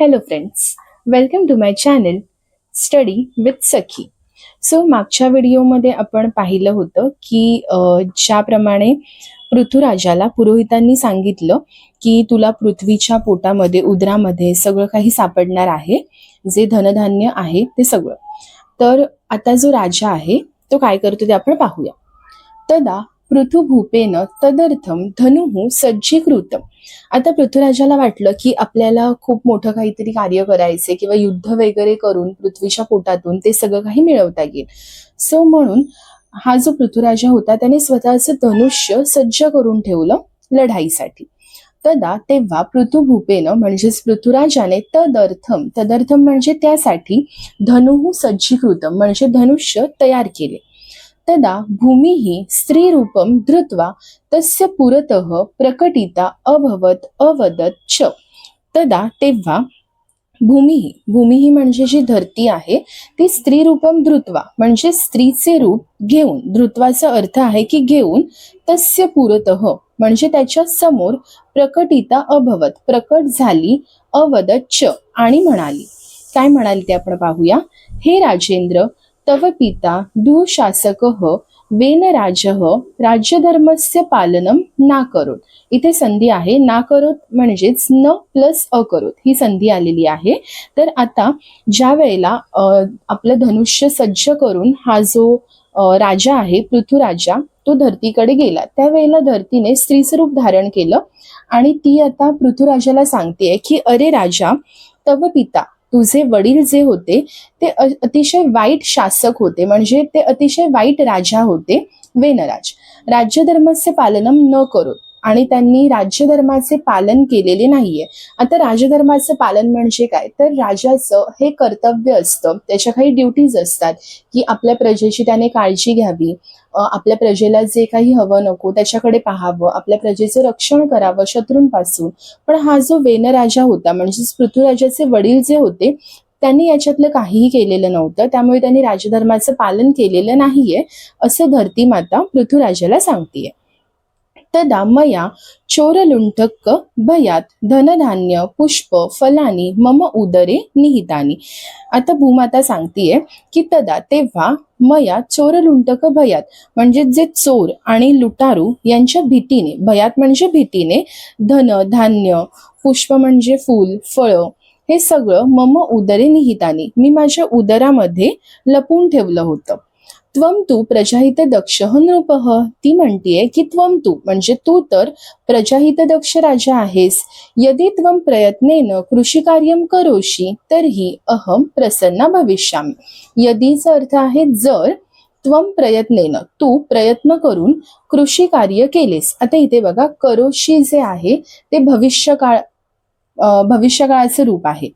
Hello friends welcome to my channel study with Sakhi so मागच्या व्हिडिओमध्ये आपण पाहिलं होतं की ज्याप्रमाणे पृथ्वीराजाला पुरोहितांनी सांगितलं की तुला पृथ्वीच्या पोटामध्ये उदरामध्ये सगळं काही सापडणार आहे. जे धनधान्य आहे ते सगळं. तर आता जो राजा आहे तो काय करतो ते आपण पाहूया. तदा पृथुभूपेन तदर्थम धनुः सज्जीकृत आता पृथ्वीराजाला वाटलं की आपल्याला खूप मोठं काहीतरी कार्य करायचे किंवा युद्ध वगैरे करून पृथ्वीच्या पोटातून ते सगळं काही मिळवता येईल. सो म्हणून हा जो पृथ्वीराजा होता त्याने स्वतःचं धनुष्य सज्ज करून ठेवलं लढाईसाठी. तदा तेव्हा पृथुभूपेन म्हणजेच पृथ्वीराजाने तदर्थम तदर्थम म्हणजे त्यासाठी धनुः सज्जीकृत म्हणजे धनुष्य तयार केले. तदा भूमिः स्त्रीरूपं धृत्वा तस्य पुरतः प्रकटिता अभवत अवदत च। तदा तेव्हा भूमिः भूमिः म्हणजे जी धरती आहे ती स्त्रीरूपम धृत्वा म्हणजे स्त्रीचे रूप घेऊन धृत्वाचा अर्थ आहे की घेऊन तस्य पुरतः म्हणजे त्याच्यासमोर प्रकटिता अभवत प्रकट झाली अवदत च आणि म्हणाली। काय म्हणाली ते आपण पाहूया? हे राजेंद्र तव पिता दुःशासक वेनराज राज्यधर्मस्य पालनम ना करोत. इथे संधी आहे ना करोत म्हणजेच न प्लस अकरोत. ही संधी आलेली आहे. तर आता ज्या वेळेला आपलं धनुष्य सज्ज करून हा जो राजा आहे पृथ्वीराजा तो धरतीकडे गेला. त्यावेळेला धरतीने स्त्रीस्वरूप धारण केलं. आणि ती आता पृथ्वीराजाला सांगतेय की अरे राजा तव पिता तुझे वडील जे होते ते अतिशय वाईट शासक होते. म्हणजे ते अतिशय वाईट राजा होते वेनराज राज्यधर्मस्य पालनम न करो. आणि त्यांनी राज्यधर्माचे पालन केलेले नाहीये. आता राजधर्माचं पालन म्हणजे काय? तर राजाचं हे कर्तव्य असतं. त्याच्या काही ड्युटीज असतात की आपल्या प्रजेची त्याने काळजी घ्यावी. आपल्या प्रजेला जे काही हवं नको त्याच्याकडे पाहावं. आपल्या प्रजेचं रक्षण करावं शत्रूंपासून. पण हा जो वेनराजा होता म्हणजेच पृथ्वीराजाचे वडील जे होते त्यांनी याच्यातलं काहीही केलेलं नव्हतं. त्यामुळे त्यांनी राजधर्माचं पालन केलेलं नाहीये असं धरती माता पृथ्वीराजाला सांगतेय. तदा मया चोरलुंठक भयात धनधान्य पुष्प फलानी मम उदरे निहितानी. आता भूमाता सांगतीये की तदा तेव्हा मया चोरलुंटक भयात म्हणजे जे चोर आणि लुटारू यांच्या भीतीने भयात म्हणजे भीतीने धन धान्य पुष्प म्हणजे फूल फळं हे सगळं मम उदरे निहितानी. मी माझ्या उदरामध्ये लपून ठेवलं होतं. त्वम तू प्रजाहित दक्ष नृपह ती म्हणतीये की त्वम तू म्हणजे तू तर प्रजाहित दक्ष राजा आहेस. यदि त्वम प्रयत्नेन कृषिकार्यम करोशी तर्हि अहम प्रसन्ना भविष्यामी. यदीचा अर्थ आहे जर त्वम प्रयत्नेन तू प्रयत्न करून कृषी कार्य केलेस. आता इथे बघा करोशी जे आहे ते भविष्यकाळ काळ भविष्यकाळाचं रूप आहे.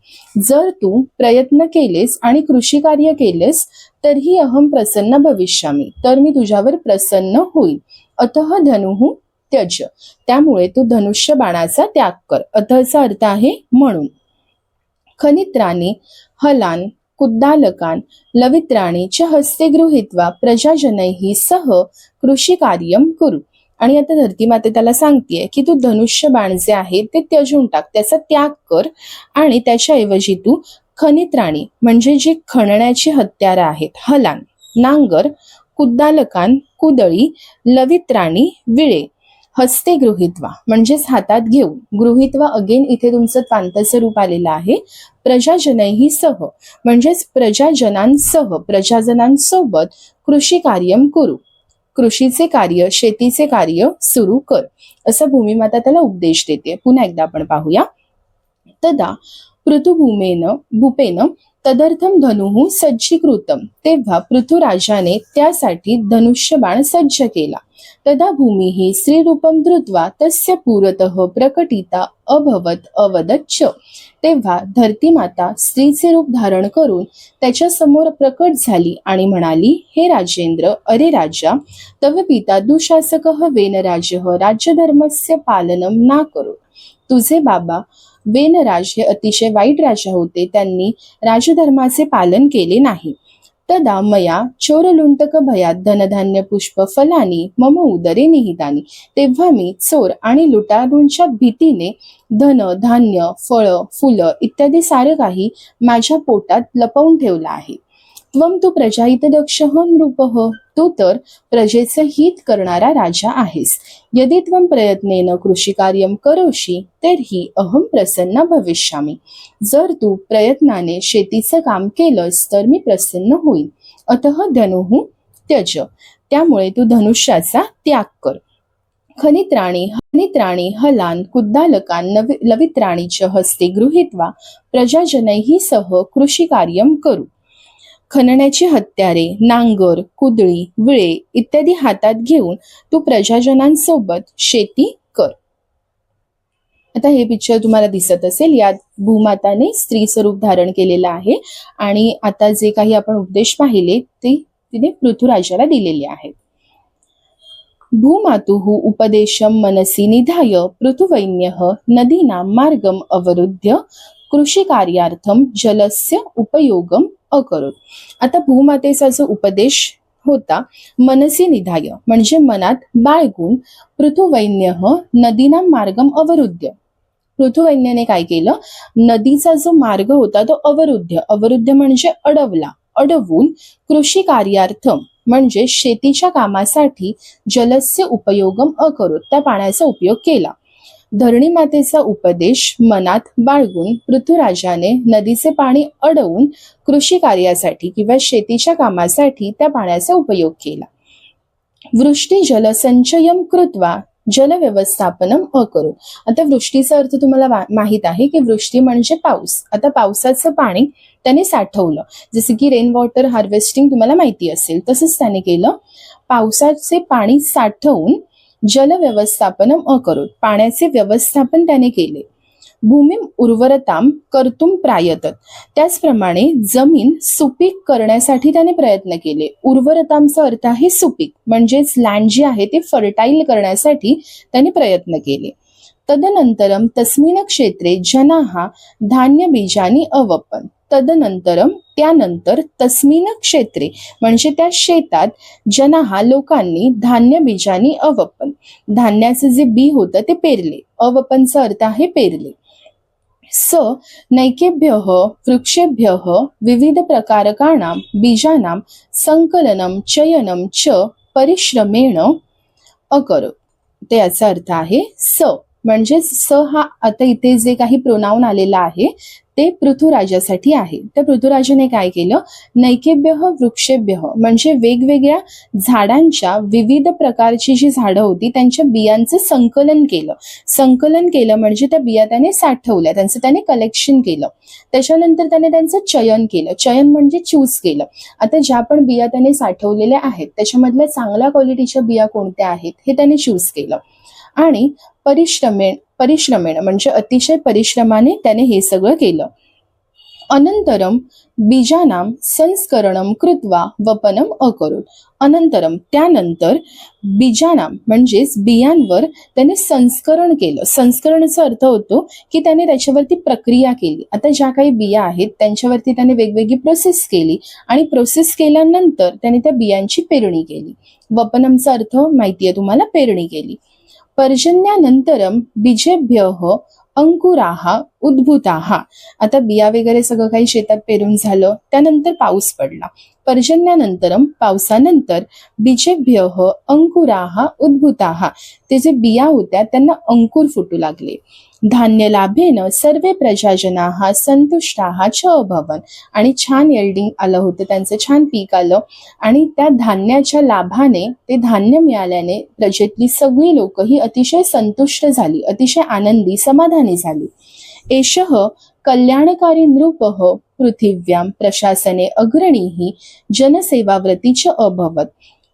जर तू प्रयत्न केलेस आणि कृषी कार्य केलेस तरीही अहम प्रसन्न भविष्यामी तर मी तुझ्यावर प्रसन्न होईल अतः धनुः त्यज. त्यामुळे तू धनुष्य बाणाचा त्याग कर. अथचा अर्थ आहे म्हणून. खनित्राणी हलान कुद्दालकान लवित्राणी च हस्ते गृहीत्वा प्रजाजनैः सह कृषी कार्य करू. आणि आता धरती माते त्याला सांगतेय की तू धनुष्य बाण जे आहे ते त्यजून टाक त्याचा त्याग कर आणि त्याच्याऐवजी तू खनित्राणी म्हणजे जी खणण्याची हत्यारं आहेत हलान नांगर कुद्दालकान कुदळी लवित राणी विळे हस्ते गृहित्वा म्हणजेच हातात घेऊन गृहित्वा अगेन इथे तुमचं त्वांतचं रूप आलेलं आहे प्रजाजनैही सह म्हणजेच प्रजाजनांसह प्रजाजनांसोबत कृषी कार्यम करू. कृषीचे कार्य शेतीचे कार्य सुरू कर असं भूमिमाता त्याला उपदेश देते. पुन्हा एकदा आपण पाहूया. तदा पृथुभूमेन भूपेन तदर्थम धनुः सज्जीकृतम तेव्हा पृथुराजाने त्यासाठी धनुष्यबाण सज्ज केला. तदा भूमी स्त्रीरूपम धृत्वा तस्य पुरतः प्रकटिता अभवत अवदच्छ तेव्हा धरती माता स्त्रीचे रूप धारण करून त्याच्यासमोर प्रकट झाली आणि म्हणाली हे राजेंद्र अरे राजा तव पिता दुशासक वेनराज राज्यधर्मस्य पालनम ना करो. तुझे बाबा वेनराज हे अतिशय वाईट राजा होते. त्यांनी राजधर्माचे पालन केले नाही. तदा मया चोरलुंटक भयात धनधान्य पुष्प फलानी मम उदरे निहितानी. तेव्हा मी चोर आणि लुटारूंच्या भीतीने धन धान्य फळं फुलं इत्यादी सारं काही माझ्या पोटात लपवून ठेवलं आहे. त्वम तू प्रजाहित दक्ष नृपः हो. तू तर प्रजेचे हित करणारा राजा आहेस. यदि त्वं प्रयत्नेन कृषिकार्यं करोषि तर्हि अहम प्रसन्न भविष्यामी. जर तू प्रयत्नाने शेतीचं काम केलंस तर मी प्रसन्न होईल अतः धनुहू त्यज. त्यामुळे तू धनुष्याचा त्याग कर. खनित्राणी खनित्राणी हलान कुद्दालकान नवि लवित्राणी च हस्ते गृहीत्वा. प्रजाजनैः सह कृषिकार्यं करू. खणण्याची हत्यारे नांगर कुदळी विळे इत्यादी हातात घेऊन तू प्रजाजनांसोबत शेती कर. आता हे पिक्चर तुम्हाला दिसत असेल. यात भूमाताने स्त्री स्वरूप धारण केलेलं आहे आणि आता जे काही आपण उपदेश पाहिले ते तिने पृथ्वीराजाला दिलेले आहेत. भूमातुः उपदेशम मनसी निधाय पृथुवैन्य नदीना मार्गम अवरुद्ध कृषी कार्यार्थम जलस्य उपयोगम अकरोत आता भूमातेचा जो उपदेश होता मनसी निधाय म्हणजे मनात बाळगून पृथुवैन्य नदीना मार्गम अवरुद्ध पृथुवैन्याने काय केलं? नदीचा जो मार्ग होता तो अवरुद्ध अवरुद्ध म्हणजे अडवला. अडवून कृषी कार्यार्थ म्हणजे शेतीच्या कामासाठी जलस्य उपयोगम अकरोत त्या पाण्याचा उपयोग केला. धरणी मातेचा उपदेश मनात बाळगून पृथ्वीराजाने नदीचे पाणी अडवून कृषी कार्यासाठी किंवा शेतीच्या कामासाठी त्या पाण्याचा उपयोग केला. वृष्टी जलसंचयम कृत्वा जलव्यवस्थापनम अकरून अकरू. आता वृष्टीचा अर्थ तुम्हाला माहीत आहे की वृष्टी म्हणजे पाऊस. आता पावसाचं पाणी त्याने साठवलं. जसं की रेन वॉटर हार्वेस्टिंग तुम्हाला माहिती असेल तसंच त्याने केलं. पावसाचे पाणी साठवून जल व्यवस्थापनम अकरोत. पाण्याचे व्यवस्थापन त्याने केले. भूमी उर्वरताम कर्तुम प्रायतत. त्याचप्रमाणे जमीन सुपीक करण्यासाठी त्याने प्रयत्न केले. उर्वरतामचा अर्थ आहे सुपीक. म्हणजेच लँड जे आहे ते फर्टाईल करण्यासाठी त्याने प्रयत्न केले. तदनंतरम तस्मिन क्षेत्रे जना धान्य बीजानी अवपन. तदनंतरम त्यानंतर तस्मिन क्षेत्रे म्हणजे त्या शेतात जनाहा लोकांनी धान्य बीजानी अवपन. धान्याचं जे बी होतं ते पेरले. अवपनचा अर्थ आहे पेरले. स नैकेभ्य वृक्षेभ्य विविध प्रकारकाणां बीजानां संकलनम चयनम च परिश्रमेण अकर. ते याचा अर्थ आहे स. म्हणजेच स हा आता इथे जे काही प्रोनाऊन आलेला आहे ते पृथ्वीराजासाठी आहे. तर पृथ्वीराजाने काय केलं? नैकेभ्य वृक्षेभ्य म्हणजे वेगवेगळ्या झाडांच्या विविध प्रकारची जी झाडं होती त्यांच्या बियांचं संकलन केलं. संकलन केलं म्हणजे त्या बिया त्याने साठवल्या त्यांचं त्याने कलेक्शन केलं. त्याच्यानंतर त्याने त्यांचं चयन केलं. चयन म्हणजे चूज केलं. आता ज्या पण बिया त्याने साठवलेल्या आहेत त्याच्यामधल्या चांगल्या क्वालिटीच्या बिया कोणत्या आहेत हे त्याने चूज केलं. आणि परिश्रमेण परिश्रमेण म्हणजे अतिशय परिश्रमाने त्याने हे सगळं केलं. अनंतरम बीजानाम संस्करणम कृत्वा वपनम अकरोत. अनंतरम त्यानंतर बीजानाम म्हणजेच बियांवर त्याने संस्करण केलं. संस्करणचा अर्थ होतो की त्याने त्याच्यावरती प्रक्रिया केली. आता ज्या काही बिया आहेत त्यांच्यावरती त्याने वेगवेगळी प्रोसेस केली आणि प्रोसेस केल्यानंतर त्याने त्या बियांची पेरणी केली. वपनमचा अर्थ माहिती आहे तुम्हाला पेरणी केली. पर्जन्यानन्तरं बीजेभ्यः अङ्कुराः उद्भूत उद्भूताहा आता बिया वगैरे सगळं काही शेतात पेरून झालं त्यानंतर पाऊस पडला. पर्जन्यानंतरम पावसानंतर बीजेभ्य अंकुराहा उद्भूताहा ते जे बिया होत्या त्यांना अंकुर फुटू लागले. धान्य लाभेन सर्वे प्रजाजनाहा संतुष्टाहा छ अभवन. आणि छान एल्डिंग आलं होतं त्यांचं छान पीक आलं. आणि त्या धान्याच्या लाभाने ते धान्य मिळाल्याने प्रजेतली सगळी लोक ही अतिशय संतुष्ट झाली अतिशय आनंदी समाधानी झाली. एषः कल्याणकारी नृप पृथिव्याम प्रशासने अग्रणीही जनसेवाव्रतीच अभवत.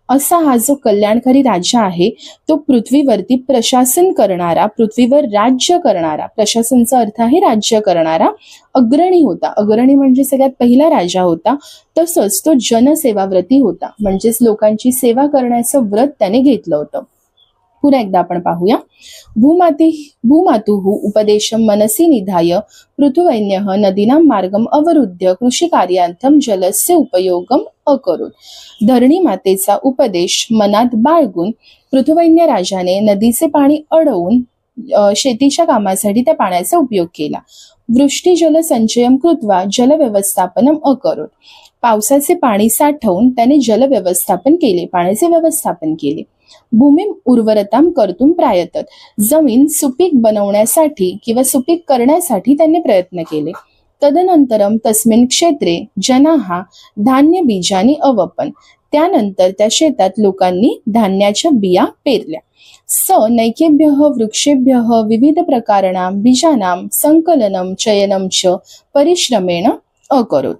असा हा जो कल्याणकारी राजा आहे तो पृथ्वीवरती प्रशासन करणारा पृथ्वीवर राज्य करणारा प्रशासनचा अर्थ आहे राज्य करणारा अग्रणी होता. अग्रणी म्हणजे सगळ्यात पहिला राजा होता तसंच तो जनसेवाव्रती होता. म्हणजेच लोकांची सेवा करण्याचं व्रत त्याने घेतलं होतं. पुन्हा एकदा आपण पाहूया. भूमाती भूमातुः उपदेशं मनसी निधाय पृथुवैन्य नदीनां मार्गम अवरुद्ध कृषी कार्यार्थम जलस्य उपयोगम अकरून धरणी मातेचा उपदेश मनात बाळगून पृथुवैन्य राजाने नदीचे पाणी अडवून शेतीच्या कामासाठी त्या पाण्याचा उपयोग केला. वृष्टी जल संचयम कृत्वा जलव्यवस्थापनम अकरून पावसाचे पाणी साठवून त्याने जल व्यवस्थापन केले पाण्याचे व्यवस्थापन केले. भूमी उर्वरताम कर्तुम प्रायतत. जमीन सुपीक बनवण्यासाठी किंवा सुपीक करण्यासाठी त्यांनी प्रयत्न केले. तदनंतरम तस्मिन क्षेत्रे जनाहा धान्य बीजानी अवपन. त्यानंतर त्या शेतात लोकांनी धान्याच्या बिया पेरल्या. स नैकेभ्य वृक्षेभ्य विविध प्रकाराणां बीजानां संकलनम चयनम च परिश्रमेण अकरोत.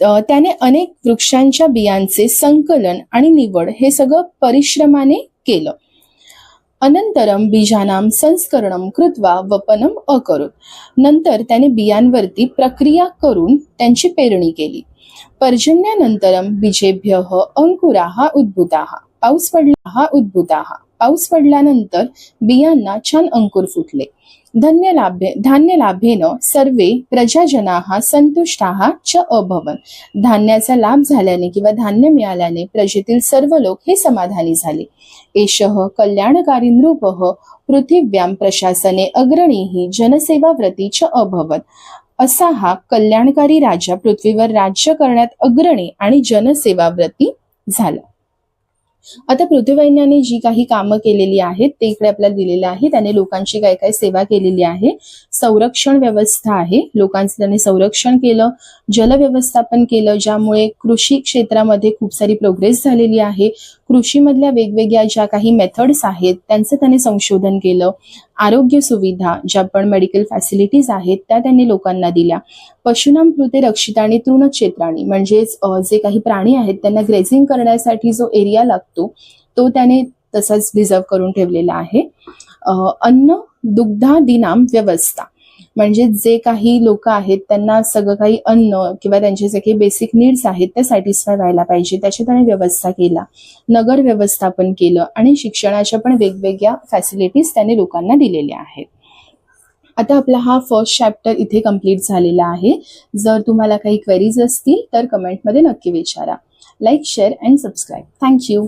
त्याने अनेक वृक्षांच्या बियांचे संकलन आणि निवड हे सगळं परिश्रमाने केलं. अनंतरम बीजानां संस्करणम कृत्वा वपनम अकरुत. नंतर त्याने बियांवरती प्रक्रिया करून त्यांची पेरणी केली. पर्जन्यानंतरम बीजेभ्य अंकुराहा उद्भूताहा पाऊस पडला हा उद्भूताहा पाऊस पडल्यानंतर बियांना छान अंकुर फुटले. धन्य लाभे धान्य लाभेन सर्वे प्रजाजना संतुष्टाः च अभवन. धान्याचा लाभ झाल्याने किंवा धान्य मिळाल्याने प्रजेतील सर्व लोक हे समाधानी झाले. एषः कल्याणकारी नृपः पृथिव्यां प्रशासने अग्रणीः जनसेवाव्रती च अभवत असा हा कल्याणकारी राजा पृथ्वीवर राज्य करण्यात अग्रणी आणि जनसेवाव्रती झाला. आता पृथ्वीवैन्याने जी काही कामं केलेली आहेत ते इकडे आपल्याला दिलेलं आहे त्याने लोकांची काय काय सेवा केलेली आहे. संरक्षण व्यवस्था आहे. लोकांचं त्याने संरक्षण केलं जलव्यवस्थापन केलं ज्यामुळे कृषी क्षेत्रामध्ये खूप सारी प्रोग्रेस झालेली आहे. कृषीमधल्या वेगवेगळ्या ज्या काही मेथड्स आहेत त्यांचं त्याने संशोधन केलं. आरोग्य सुविधा ज्या पण मेडिकल फॅसिलिटीज आहेत त्या त्यांनी लोकांना दिल्या. पशुनाम कृते रक्षित आणि तृणक्षेत्राणी म्हणजेच जे काही प्राणी आहेत त्यांना ग्रेझिंग करण्यासाठी जो एरिया लागतो तो त्याने तसाच रिझर्व करून ठेवलेला आहे. अन्न दुग्धादिनाम व्यवस्था. म्हणजे जे काही लोक आहेत त्यांना सगळं काही अन्न किंवा त्यांचे जे काही बेसिक नीड्स आहेत ते सॅटिस्फाय व्हायला पाहिजे. त्याची त्याने व्यवस्था केला. नगर व्यवस्थापन केलं आणि शिक्षणाच्या पण वेगवेगळ्या फॅसिलिटीज त्याने लोकांना दिलेल्या आहेत. आता आपला हा फर्स्ट चॅप्टर इथे कंप्लीट झालेला आहे. जर तुम्हाला काही क्वेरीज असतील तर कमेंटमध्ये नक्की विचारा. Like share and subscribe thank you